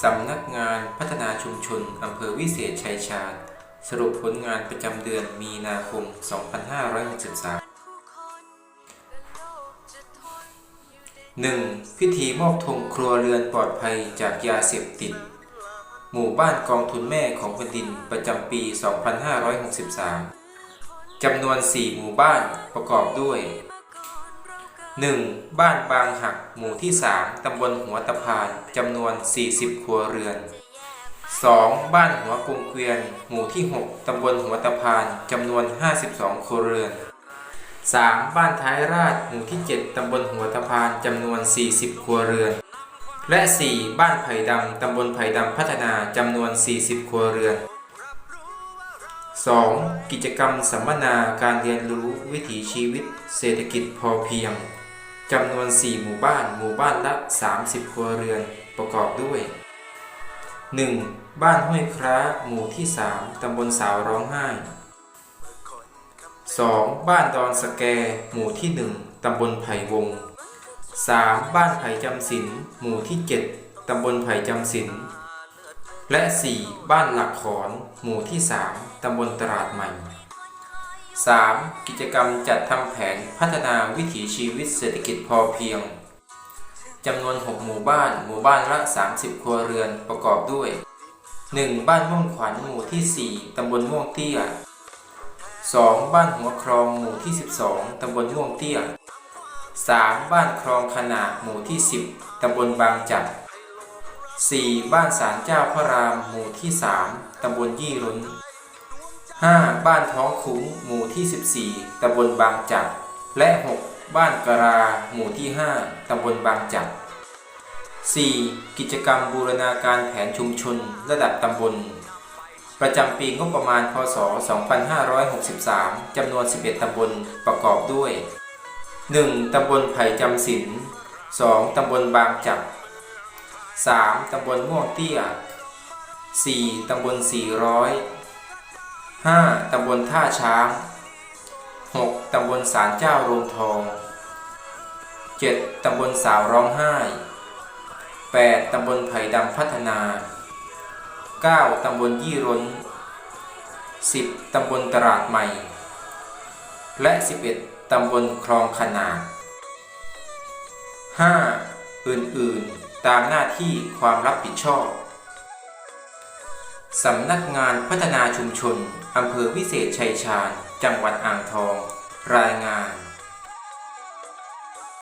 สำนักงานพัฒนาชุมชนอำเภอวิเศษชัยชาญสรุปผลงานประจำเดือนมีนาคม 2563 1. พิธีมอบธงครัวเรือนปลอดภัยจากยาเสพติด หมู่บ้านกองทุนแม่ของแผ่นดินประจำปี 2563 จำนวน 4 หมู่บ้านประกอบด้วย 1. บ้านบางหักหมู่ที่ 3 ตำบลหัวตะพาน จำนวน 40 ครัวเรือน 2. บ้านหัวกงเกวียน หมู่ที่ 6 ตำบลหัวตะพาน จำนวน 52 ครัวเรือน 3. บ้านท้ายราชหมู่ที่ 7 ตำบลหัวตะพาน จำนวน 40 ครัวเรือน และ 4. บ้านไผ่ดำ ตำบลไผ่ดำพัฒนา จำนวน 40 ครัวเรือน 2. กิจกรรมสัมมนาการเรียนรู้วิถีชีวิต เศรษฐกิจพอเพียง จำนวน 4 หมู่บ้าน หมู่บ้านละ 30 ครัวเรือน ประกอบด้วย 1. บ้านห้วยคร้า หมู่ที่ 3 ตำบลสาวร้องไห้ 2. บ้านดอนสแก หมู่ที่ 1 ตำบลไผ่วง 3. บ้านไผ่จำศีลหมู่ที่ 7 ตำบลไผ่จำศีลและ 4. บ้านหลักขอน หมู่ที่ 3 ตำบลตลาดใหม่ 3. กิจกรรมจัดทำแผนพัฒนาวิถีชีวิตเศรษฐกิจพอเพียงจำนวน 6 หมู่บ้าน หมู่บ้านละ 30 ครัวเรือนประกอบด้วย 1. บ้านม่วงขวัญหมู่ที่ 4 ตำบลม่วงเตี้ย 2. บ้านหัวครองหมู่ที่ 12 ตำบลม่วงเตี้ย 3. บ้านคลองขนาดหมู่ที่ 10 ตำบลบางจัก 4. บ้านศาลเจ้าพระรามหมู่ที่ 3 ตำบลยี่รุน 5. บ้านท้องคุ้งหมู่ที่ 14 ตำบลบางจักรและ 6. บ้านกราหมู่ที่ 5 ตำบลบางจักร 4. กิจกรรมบูรณาการแผนชุมชนระดับตำบล ประจำปีงบประมาณ พศ 2563 จำนวน 11 ตำบลประกอบด้วย 1. ตำบลไผ่จำศีล 2. ตำบลบางจักร 3. ตำบลม่วงเตี้ย 4. ตำบล400 5. ตำบลท่าช้าง 6. ตำบลศาลเจ้าโรงทอง 7. ตำบลสาวร้องไห้ 8. ตำบลไผ่ดำพัฒนา 9. ตำบลยี่รน 10. ตำบลตลาดใหม่ และ 11. ตำบลคลองขนาด 5. อื่น ๆ ตามหน้าที่ความรับผิดชอบ สำนักงานพัฒนาชุมชน อำเภอวิเศษชัยชาญ จังหวัดอ่างทอง รายงาน